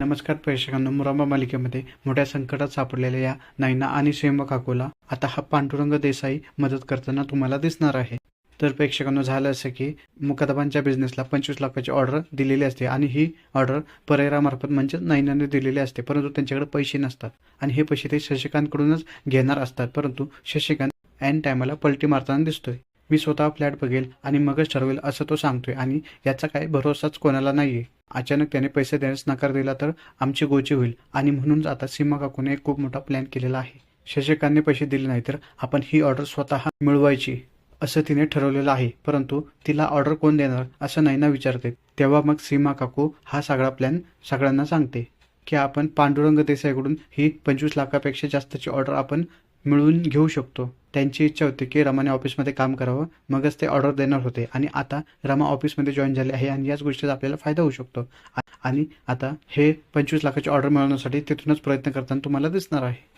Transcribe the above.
नमस्कार प्रेक्षकांनो मुरांबा मालिकेमध्ये मोठ्या संकटात सापडलेल्या या नैना आणि सेम काकूला आता हा पांडुरंग देसाई मदत करताना तुम्हाला दिसणार आहे. तर प्रेक्षकांनो झालं असं की मुकदमांच्या बिझनेसला पंचवीस लाखाची ऑर्डर दिलेली असते आणि ही ऑर्डर परेरामार्फत म्हणजे नैनाने दिलेली असते. परंतु त्यांच्याकडे पैसे नसतात आणि हे पैसे ते शशिकांतकडूनच घेणार असतात. परंतु शशिकांत ऐन टायमाला पलटी मारताना दिसतोय. मी स्वतः फ्लॅट बघेल आणि मगच ठरवेल असं तो सांगतोय आणि याचा काही भरोसाच कोणाला नाहीये. अचानक त्याने पैसे देण्यास नकार दिला तर आमची गोची होईल. आणि म्हणूनच आता सीमा काकूने एक खूप मोठा प्लॅन केलेला आहे. शशिकांतने पैसे दिले नाही तर आपण ही ऑर्डर स्वतः मिळवायची असं तिने ठरवलेलं आहे. परंतु तिला ऑर्डर कोण देणार असं नैना विचारते. तेव्हा मग सीमा काकू हा सगळा प्लॅन सगळ्यांना सांगते की आपण पांडुरंग देसाईकडून ही पंचवीस लाखापेक्षा जास्तची ऑर्डर आपण मिळवून घेऊ शकतो. त्यांची इच्छा होती की रमाने ऑफिसमध्ये काम करावं. मगच ते ऑर्डर देणार होते. आणि आता रमा ऑफिसमध्ये जॉईन झाले आहे आणि याच गोष्टीचा आपल्याला फायदा होऊ शकतो. आणि आता हे पंचवीस लाखाची ऑर्डर मिळवण्यासाठी तिथूनच प्रयत्न करताना तुम्हाला दिसणार आहे.